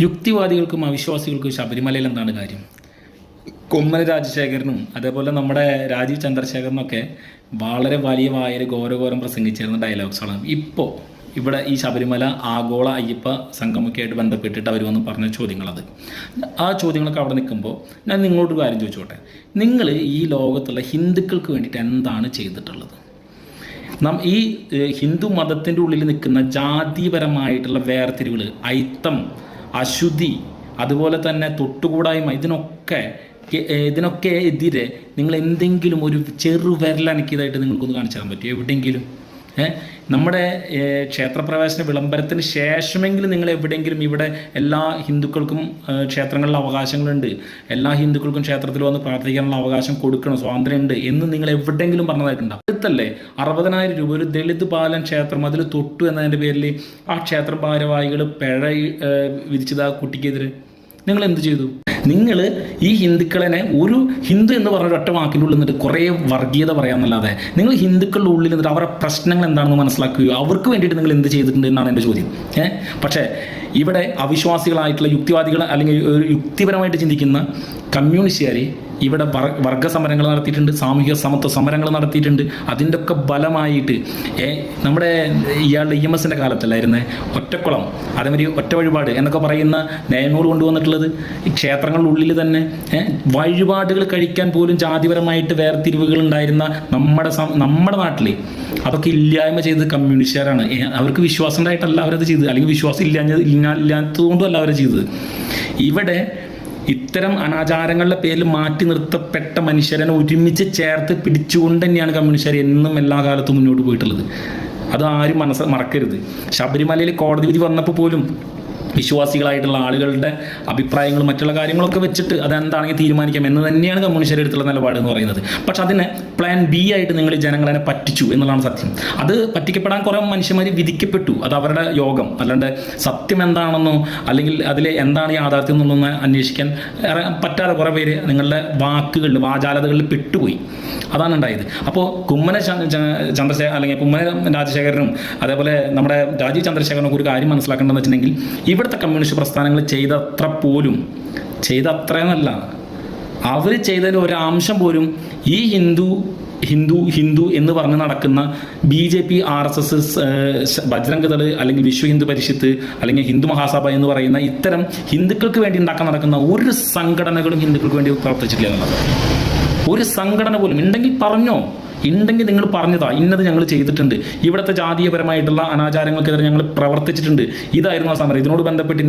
യുക്തിവാദികൾക്കും അവിശ്വാസികൾക്കും ശബരിമലയിൽ എന്താണ് കാര്യം? കൊമ്മന രാജശേഖരനും അതേപോലെ നമ്മുടെ രാജീവ് ചന്ദ്രശേഖരനും ഒക്കെ വളരെ വലിയ വായന ഘോരഘോരം പ്രസംഗിച്ചിരുന്ന ഡയലോഗ്സുകളാണ് ഇപ്പോൾ ഇവിടെ ഈ ശബരിമല ആഗോള അയ്യപ്പ സംഗമൊക്കെ ആയിട്ട് ബന്ധപ്പെട്ടിട്ട് അവർ വന്ന് പറഞ്ഞ ചോദ്യങ്ങളത്. ആ ചോദ്യങ്ങളൊക്കെ അവിടെ നിൽക്കുമ്പോൾ ഞാൻ നിങ്ങളോട് കാര്യം ചോദിച്ചോട്ടെ? നിങ്ങൾ ഈ ലോകത്തുള്ള ഹിന്ദുക്കൾക്ക് വേണ്ടിയിട്ട് എന്താണ് ചെയ്തിട്ടുള്ളത്? നാം ഈ ഹിന്ദു മതത്തിന്റെ ഉള്ളിൽ നിൽക്കുന്ന ജാതിപരമായിട്ടുള്ള വേർതിരിവുകൾ ഐത്തം അശുദ്ധി അതുപോലെ തന്നെ തൊട്ടുകൂടായ്മ ഇതിനൊക്കെ ഇതിനൊക്കെ എതിരെ നിങ്ങൾ എന്തെങ്കിലും ഒരു ചെറു വിരലനക്കിയതായിട്ട് നിങ്ങൾക്കൊന്ന് കാണിച്ചു തരാൻ പറ്റുമോ എവിടെയെങ്കിലും? നമ്മുടെ ക്ഷേത്രപ്രവേശന വിളംബരത്തിന് ശേഷമെങ്കിലും നിങ്ങൾ എവിടെയെങ്കിലും ഇവിടെ എല്ലാ ഹിന്ദുക്കൾക്കും ക്ഷേത്രങ്ങളിൽ അവകാശങ്ങളുണ്ട്. എല്ലാ ഹിന്ദുക്കൾക്കും ക്ഷേത്രത്തിൽ വന്ന് പ്രാർത്ഥിക്കാനുള്ള അവകാശം കൊടുക്കണം സ്വാതന്ത്ര്യമുണ്ട് എന്ന് നിങ്ങൾ എവിടെയെങ്കിലും പറഞ്ഞതായിട്ടുണ്ടോ അടുത്തല്ലേ അറുപതിനായിരം രൂപ ഒരു ദളിത് പാലൻ ക്ഷേത്രം അതിൽ തൊട്ടു എന്നതിന്റെ പേരിൽ ആ ക്ഷേത്ര ഭാരവാഹികൾ പിഴ വിധിച്ചത് ആ കുട്ടിക്കെതിരെ. നിങ്ങൾ എന്ത് ചെയ്തു? നിങ്ങൾ ഈ ഹിന്ദുക്കളെ ഒരു ഹിന്ദു എന്ന് പറഞ്ഞ ഒറ്റ വാക്കിന്റെ ഉള്ളിൽ നിന്നിട്ട് കുറേ വർഗീയത പറയാമെന്നല്ലാതെ നിങ്ങൾ ഹിന്ദുക്കളുടെ ഉള്ളിൽ നിന്നിട്ട് അവരുടെ പ്രശ്നങ്ങൾ എന്താണെന്ന് മനസ്സിലാക്കുകയോ അവർക്ക് വേണ്ടിയിട്ട് നിങ്ങൾ എന്ത് ചെയ്തിട്ടുണ്ട് എന്നാണ് എന്റെ ചോദ്യം. ഏ? പക്ഷേ ഇവിടെ അവിശ്വാസികളായിട്ടുള്ള യുക്തിവാദികൾ അല്ലെങ്കിൽ ഒരു യുക്തിപരമായിട്ട് ചിന്തിക്കുന്ന കമ്മ്യൂണിസ്റ്റുകാർ ഇവിടെ വർ വർഗ സമരങ്ങൾ നടത്തിയിട്ടുണ്ട് സാമൂഹിക സമത്വ സമരങ്ങൾ നടത്തിയിട്ടുണ്ട്. അതിന്റെ ഒക്കെ ഫലമായിട്ട് നമ്മുടെ ഇയാളുടെ ഇ എം എസിന്റെ കാലത്തല്ലായിരുന്നേ ഒറ്റക്കുളം അതേമാതിരി ഒറ്റ വഴിപാട് എന്നൊക്കെ പറയുന്ന നയങ്ങൾ കൊണ്ടുവന്നിട്ടുള്ളത്. ഈ ക്ഷേത്രങ്ങളുള്ളിൽ തന്നെ വഴിപാടുകൾ കഴിക്കാൻ പോലും ജാതിപരമായിട്ട് വേർതിരിവുകൾ ഉണ്ടായിരുന്ന നമ്മുടെ നമ്മുടെ നാട്ടിൽ അതൊക്കെ ഇല്ലായ്മ ചെയ്ത് കമ്മ്യൂണിസ്റ്റുകാരാണ്. അവർക്ക് വിശ്വാസം ഉണ്ടായിട്ടല്ല അവരത് ചെയ്തത്. അല്ലെങ്കിൽ വിശ്വാസം ഇല്ലാഞ്ഞ ഇല്ലാ- ഇല്ലാത്തതുകൊണ്ടുമല്ല അവർ ചെയ്തത്. ഇവിടെ ഇത്തരം അനാചാരങ്ങളുടെ പേരിൽ മാറ്റി നിർത്തപ്പെട്ട മനുഷ്യരെ ഒരുമിച്ച് ചേർത്ത് പിടിച്ചുകൊണ്ട് തന്നെയാണ് കമ്മ്യൂണിസ്റ്റുകാർ എന്നും എല്ലാ കാലത്തും മുന്നോട്ട് പോയിട്ടുള്ളത്. അത് ആരും മനസ്സ് മറക്കരുത്. ശബരിമലയിൽ കോടതി വിധി വന്നപ്പോൾ പോലും വിശ്വാസികളായിട്ടുള്ള ആളുകളുടെ അഭിപ്രായങ്ങളും മറ്റുള്ള കാര്യങ്ങളൊക്കെ വെച്ചിട്ട് അതെന്താണെങ്കിൽ തീരുമാനിക്കാം എന്ന് തന്നെയാണ് കമ്മ്യൂണിസ്റ്റുകാർ എടുത്തുള്ള നിലപാട് എന്ന് പറയുന്നത്. പക്ഷെ അതിനെ പ്ലാൻ ബി ആയിട്ട് നിങ്ങൾ ജനങ്ങളെ പറ്റിച്ചു എന്നുള്ളതാണ് സത്യം. അത് പറ്റിക്കപ്പെടാൻ കുറേ മനുഷ്യന്മാർ വിധിക്കപ്പെട്ടു. അത് അവരുടെ യോഗം. അല്ലാണ്ട് സത്യം എന്താണെന്നോ അല്ലെങ്കിൽ അതിലെ എന്താണ് യാഥാർത്ഥ്യം എന്നൊന്നും അന്വേഷിക്കാൻ പറ്റാതെ കുറേ പേര് നിങ്ങളുടെ വാക്കുകളിൽ വാചാലതകളിൽ പെട്ടുപോയി. അതാണ് ഉണ്ടായത്. അപ്പോൾ കുമ്മന ചന്ദ്രശേഖർ അല്ലെങ്കിൽ കുമ്മന രാജശേഖരനും അതേപോലെ നമ്മുടെ രാജീവ് ചന്ദ്രശേഖരനൊക്കെ ഒരു കാര്യം മനസ്സിലാക്കേണ്ടതെന്ന് വെച്ചിട്ടുണ്ടെങ്കിൽ ഇവിടുത്തെ കമ്മ്യൂണിസ്റ്റ് പ്രസ്ഥാനങ്ങൾ ചെയ്തത്ര പോലും ചെയ്തത്ര എന്നല്ല അവർ ചെയ്തതിൽ ഒരംശം പോലും ഈ ഹിന്ദു ഹിന്ദു ഹിന്ദു എന്ന് പറഞ്ഞ് നടക്കുന്ന B J P R S S Bajrang Dal അല്ലെങ്കിൽ വിശ്വ ഹിന്ദു പരിഷത്ത് അല്ലെങ്കിൽ ഹിന്ദു മഹാസഭ എന്ന് പറയുന്ന ഇത്തരം ഹിന്ദുക്കൾക്ക് വേണ്ടി ഉണ്ടാക്കാൻ നടക്കുന്ന ഒരു സംഘടനകളും ഹിന്ദുക്കൾക്ക് വേണ്ടി പ്രവർത്തിച്ചിട്ടില്ല എന്നുള്ളത്. ഒരു സംഘടന പോലും ഉണ്ടെങ്കിൽ പറഞ്ഞോ? ഉണ്ടെങ്കിൽ നിങ്ങൾ പറഞ്ഞതാ ഇന്നത് ഞങ്ങൾ ചെയ്തിട്ടുണ്ട്. ഇവിടുത്തെ ജാതീയപരമായിട്ടുള്ള അനാചാരങ്ങൾക്കെതിരെ ഞങ്ങൾ പ്രവർത്തിച്ചിട്ടുണ്ട്. ഇതായിരുന്നു ആ സമരം ഇതിനോട് ബന്ധപ്പെട്ട്